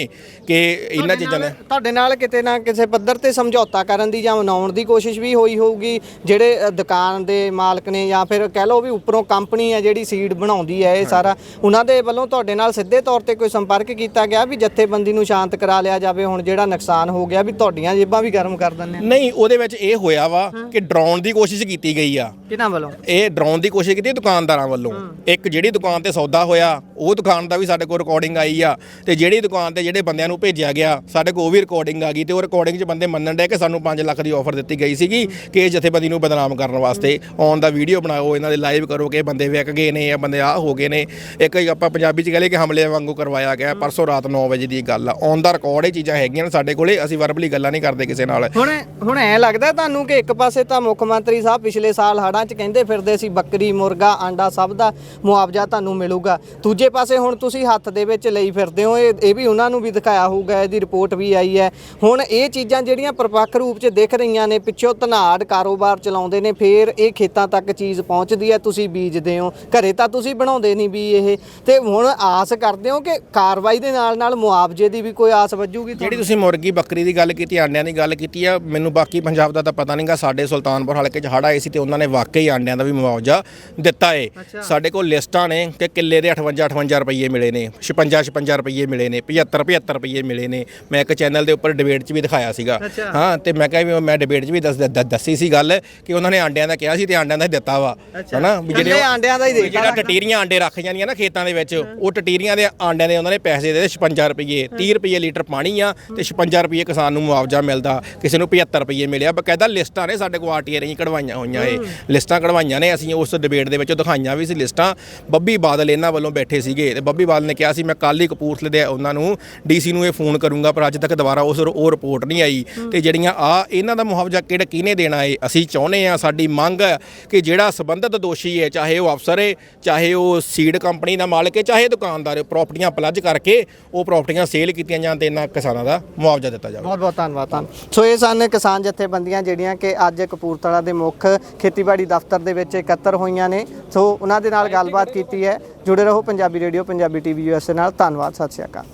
ਕਿ ਇਹਨਾਂ ਚੀਜ਼ਾਂ ਨੇ ਤੁਹਾਡੇ ਨਾਲ ਕਿਤੇ ਨਾ ਕਿਸੇ ਪੱਧਰ ਤੇ ਸਮਝੌਤਾ ਕਰਨ ਦੀ ਜਾਂ ਮਨਾਉਣ ਦੀ ਕੋਸ਼ਿਸ਼ ਵੀ ਹੋਈ ਹੋਊਗੀ ਜਿਹੜੇ ਦੁਕਾਨ ਦੇ ਮਾਲਕ ਨੇ ਜਾਂ ਫਿਰ ਕਹਿ ਲਓ ਵੀ ਉੱਪਰੋਂ ਕੰਪਨੀ ਹੈ ਜਿਹੜੀ ਸੀਡ ਬਣਾਉਂਦੀ ਹੈ ਇਹ ਸਾਰਾ ਉਹਨਾਂ ਦੇ ਵੱਲੋਂ ਤੁਹਾਡੇ ਨਾਲ ਸਿੱਧੇ ਤੌਰ ਤੇ ਕੋਈ ਸੰਪਰਕ ਕੀਤਾ ਗਿਆ ਵੀ ਜਥੇਬੰਦੀ ਨੂੰ ਸ਼ਾਂਤ ਕਰਾ ਲਿਆ ਜਾਵੇ ਹੁਣ ਜਿਹੜਾ ਨੁਕਸਾਨ ਹੋ ਗਿਆ ਵੀ ਤੁਹਾਡੀਆਂ ਜੇਬਾਂ ਵੀ ਗਰਮ ਕਰ ਦਿੰਦੇ ਨਹੀਂ ਉਹਦੇ ਵਿੱਚ ਇਹ ਹੋਇਆ ਵਾ ਕਿ ਡਰਾਉਣ ਦੀ ਕੋਸ਼ਿਸ਼ ਕੀਤੀ ਗਈ ਆ। ਕਿਹਨਾਂ ਵੱਲੋਂ? ਇਹ ਡਰਾਉਣ ਦੀ ਕੋਸ਼ਿਸ਼ ਕੀਤੀ ਦੁਕਾਨਦਾਰਾਂ ਵੱਲੋਂ। ਇੱਕ ਜਿਹੜੀ ਦੁਕਾਨ ਤੇ ਸੌਦਾ ਹੋਇਆ ਉਹ ਦੁਕਾਨ ਦਾ ਵੀ ਸਾਡੇ ਕੋਲ ਰਿਕਾਰਡਿੰਗ ਆਈ ਆ ਤੇ ਜਿਹੜੀ ਦੁਕਾਨ ਤੇ ਜਿਹੜੇ ਬੰਦਿਆਂ ਨੂੰ ਭੇਜਿਆ ਗਿਆ ਸਾਡੇ ਕੋਲ ਉਹ ਵੀ ਰਿਕਾਰਡਿੰਗ ਆ ਗਈ ਤੇ ਉਹ ਰਿਕਾਰਡਿੰਗ 'ਚ ਬੰਦੇ ਮੰਨਣ ਡੇ ਕਿ ਸਾਨੂੰ 5 ਲੱਖ ਦੀ ਆਫਰ ਦਿੱਤੀ ਗਈ ਸੀਗੀ ਕਿ ਇਸ ਜਥੇਬੰਦੀ ਨੂੰ ਬਦਨਾਮ ਕਰਨ ਵਾਸਤੇ। ਔਨ ਦਾ ਵੀਡੀਓ ਬਣਾਓ, ਇਹਨਾਂ ਦੇ ਲਾਈਵ ਕਰੋ ਕਿ ਬੰਦੇ ਵਿਕ ਗਏ ਨੇ ਜਾਂ ਬੰਦੇ ਆਹ ਹੋ ਗਏ ਨੇ। ਇੱਕ ਆਪਾਂ ਪੰਜਾਬੀ 'ਚ ਕਹਿੰਦੇ ਕਿ ਹਮਲੇ ਵਾਂਗੂ ਕਰਵਾਇਆ ਗਿਆ, ਪਰਸੋਂ ਰਾਤ 9 ਵਜੇ ਦੀ ਗੱਲ ਆ। ਔਨ ਦਾ ਰਿਕਾਰਡ ਇਹ ਚੀਜ਼ਾਂ ਹੈਗੀਆਂ ਨੇ ਸਾਡੇ ਕੋਲੇ, ਅਸੀਂ ਵਰਬਲੀ ਗੱਲਾਂ ਨਹੀਂ ਕਰਦੇ ਕਿਸੇ ਨਾਲ। ਹੁਣ ਹੁਣ ਐ ਲੱਗਦਾ ਤੁਹਾਨੂੰ ਕਿ ਇੱਕ ਪਾਸੇ ਤਾਂ ਮੁੱਖ ਮੰਤਰੀ ਸਾਹਿਬ ਪਿਛਲੇ ਸਾਲ ਹੜ੍ਹਾਂ 'ਚ ਕਹਿੰਦੇ ਫਿਰਦੇ ਸੀ, ਬੱਕਰੀ, ਮੁਰਗਾ, ਆਂਡਾ ਸਭ ਦਾ ਮੁਆਵਜ਼ਾ ਤੁਹਾਨੂੰ ਮਿਲੂਗਾ। ਦੂਜੇ ਪਾਸੇ ਹੁਣ ਤੁਸੀਂ ਹੱਥ ਦੇ ਵਿੱਚ ਲਈ ਫਿਰਦੇ ਹੋ, ਇਹ ਵੀ ਉਹਨਾਂ ਨੂੰ ਵੀ ਦਿਖਾਇਆ ਹੋਊਗਾ, ਇਹਦੀ ਰਿਪੋਰਟ ਵੀ ਆਈ ਹੈ। ਹੁਣ ਇਹ ਚੀਜ਼ਾਂ ਜਿਹੜੀਆਂ ਪ੍ਰਪੱਖ ਰੂਪ 'ਚ ਦਿਖ ਰਹੀਆਂ ਨੇ ਪਿੱਛੋਂ ਧਨਾੜ ਕਾਰੋਬਾਰ ਚਲਾਉਂਦੇ ਨੇ ਫੇਰ ਇਹ ਖੇਤਾਂ ਤੱਕ ਚੀਜ਼ ਪਹੁੰਚਦੀ ਹੈ ਤੁਸੀਂ ਬੀਜਦੇ ਹੋ। ਘਰੇ ਤਾਂ ਤੁਸੀਂ ਬਣਾਉਂਦੇ ਨਹੀਂ ਵੀ ਇਹ। ਤੇ ਹੁਣ ਆਸ ਕਰਦੇ ਹੋ ਕਿ ਕਾਰਵਾਈ ਦੇ ਨਾਲ ਨਾਲ ਮੁਆਵਜ਼ੇ ਦੀ ਵੀ ਕੋਈ ਆਸ ਵੱਜੂਗੀ? ਜਿਹੜੀ ਤੁਸੀਂ ਮੁਰਗੀ ਬੱਕਰੀ ਦੀ ਗੱਲ ਕੀਤੀ ਆਂਡਿਆਂ ਦੀ ਗੱਲ ਕੀਤੀ ਆ ਮੈਨੂੰ ਬਾਕੀ ਪੰਜਾਬ ਦਾ ਤਾਂ ਪਤਾ ਨਹੀਂਗਾ ਸਾਡੇ ਸੁਲਤਾਨਪੁਰ ਹਲਕੇ 'ਚ ਹੜ੍ਹ ਆਏ ਸੀ ਤੇ ਉਹਨਾਂ ਨੇ ਵਾਕਈ ਆਂਡਿਆਂ ਦਾ ਵੀ ਮੁਆਵਜ਼ਾ ਦਿੱਤਾ ਏ। ਸਾਡੇ ਕੋਲ ਲਿਸਟਾਂ ਨੇ ਕਿ ਕਿੱਲੇ ਦੇ 58 58 ਰੁਪਏ ਮਿਲੇ ਨੇ 56 56 ਰੁਪਏ ਮਿਲੇ ਨੇ 75 75 ਰੁਪਏ ਮਿਲੇ ਨੇ। ਮੈਂ ਇੱਕ ਚੈਨਲ ਦੇ ਉੱਪਰ ਡਿਬੇਟ 'ਚ ਵੀ ਦਿਖਾਇਆ ਸੀਗਾ। ਹਾਂ ਤੇ ਮੈਂ ਕਿਹਾ ਵੀ ਮੈਂ ਡਿਬੇਟ 'ਚ ਵੀ ਦੱਸ ਦੱਸੀ ਸੀ ਗੱਲ ਕਿ ਉਹਨਾਂ ਨੇ ਆਂਡਿਆਂ ਦਾ ਕਿਹਾ ਸੀ ਤੇ ਆਂਡਿਆਂ ਦਾ ਹੀ ਦਿੱਤਾ ਵਾ। ਹਨਾ? ਵੀ ਇਕੱਲੇ ਆਂਡਿਆਂ ਦਾ ਹੀ ਦੇ ਜਿਹੜਾ ਟਟੀਰੀਆਂ ਆਂਡੇ ਰੱਖ ਜਾਂਦੀਆਂ ਨਾ ਖੇਤਾਂ ਦੇ ਵਿੱਚ ਉਹ ਟਟੀਰੀਆਂ ਦੇ ਆਂਡਿਆਂ ਦੇ ਉਹਨਾਂ ਨੇ ਪੈਸੇ ਦੇ 56 ਰੁਪਏ 30 ਰੁਪਏ ਲੀਟਰ ਪਾਣੀ ਆ ਤੇ 56 ਰੁਪਏ ਕਿਸਾਨ ਨੂੰ ਮੁਆਵਜ਼ਾ ਮਿਲਦਾ। ਕਿਸੇ ਨੂੰ 75 ਰੁਪਏ ਮਿਲਿਆ। ਬਕਾਇਦਾ ਲਿਸਟਾਂ ਨੇ ਸਾਡੇ ਕੋਲ ਆਰਟੀਆਰ ਰਹੀ ਕਢਵਾਈਆਂ ਹੋਈਆਂ ਇਹ। ਲਿਸਟਾਂ ਕਢਵਾਈਆਂ ਨੇ। ਅਸੀਂ ਉਸ ਡਿਬੇਟ ਦੇ ਵਿੱਚ ਦਿਖਾਈਆਂ ਵੀ ਸੀ ਲਿਸਟਾਂ। ਬੱਬੀ ਬਾਦਲ ਇਹਨਾਂ ਵੱਲੋਂ ਬੈਠੇ ਸੀਗੇ ਤੇ ਬੱਬੀ ਬਾਦਲ ਨੇ ਕਿਹਾ ਸੀ ਮੈਂ ਕੱਲ ਹੀ ਕਪੂਰਥਲੇ ਦੇ ਉਹਨਾਂ ਨੂੰ ਡੀਸੀ ਨੂੰ ਇਹ ਫੋਨ ਕਰੂੰਗਾ ਪਰ ਪਰ ਅੱਜ ਤੱਕ ਦੁਬਾਰਾ ਉਸ ਉਹ ਰਿਪੋਰਟ ਨਹੀਂ ਆਈ। ਤੇ ਜਿਹੜੀਆਂ ਆ ਇਹਨਾਂ ਦਾ ਮੁਆਵਜ਼ਾ ਕਿਹੜਾ ਕਿਹਨੇ ਦੇਣਾ ਹੈ ਅਸੀਂ ਚਾਹੁੰਦੇ ਆ ਸਾਡੀ ਮੰਗ ਹੈ ਕਿ ਜਿਹੜਾ ਸੰਬੰਧਿਤ ਦੋਸ਼ੀ ਹੈ ਚਾਹੇ ਉਹ ਅਫਸਰ ਹੈ ਚਾਹੇ ਉਹ ਸੀਡ ਕੰਪਨੀ ਦਾ ਮਾਲਕ ਹੈ ਚਾਹੇ ਦੁਕਾਨਦਾਰ ਹੈ ਪ੍ਰਾਪਰਟੀਆਂ ਪਲੱਜ ਕਰਕੇ ਉਹ ਪ੍ਰਾਪਰਟੀਆਂ ਸੇਲ ਕੀਤੀਆਂ ਜਾਣ ਤੇ ਇਹਨਾਂ ਕਿਸਾਨਾਂ ਦਾ ਮੁਆਵਜ਼ਾ ਦਿੱਤਾ ਜਾਵੇ। ਬਹੁਤ ਬਹੁਤ ਧੰਨਵਾਦ ਤੁਹਾਨੂੰ ਸੋ ਇਹ ਸਨ ਕਿਸਾਨ ਜਥੇਬੰਦੀਆਂ ਜਿਹੜੀਆਂ ਕਿ ਅੱਜ ਕਪੂਰਥਲਾ ਦੇ ਮੁੱਖ ਖੇਤੀਬਾੜੀ ਦਫ਼ਤਰ ਦੇ ਵਿੱਚ ਇਕੱਤਰ ਹੋਈਆਂ ਨੇ। ਸੋ ਉਹਨਾਂ ਦੇ ਨਾਲ ਗੱਲਬਾਤ ਕੀਤੀ ਹੈ। ਜੁੜੇ ਰਹੋ Punjabi radio Punjabi TV USA ਨਾਲ। ਧੰਨਵਾਦ ਸਤਿ ਸ਼੍ਰੀ ਅਕਾਲ।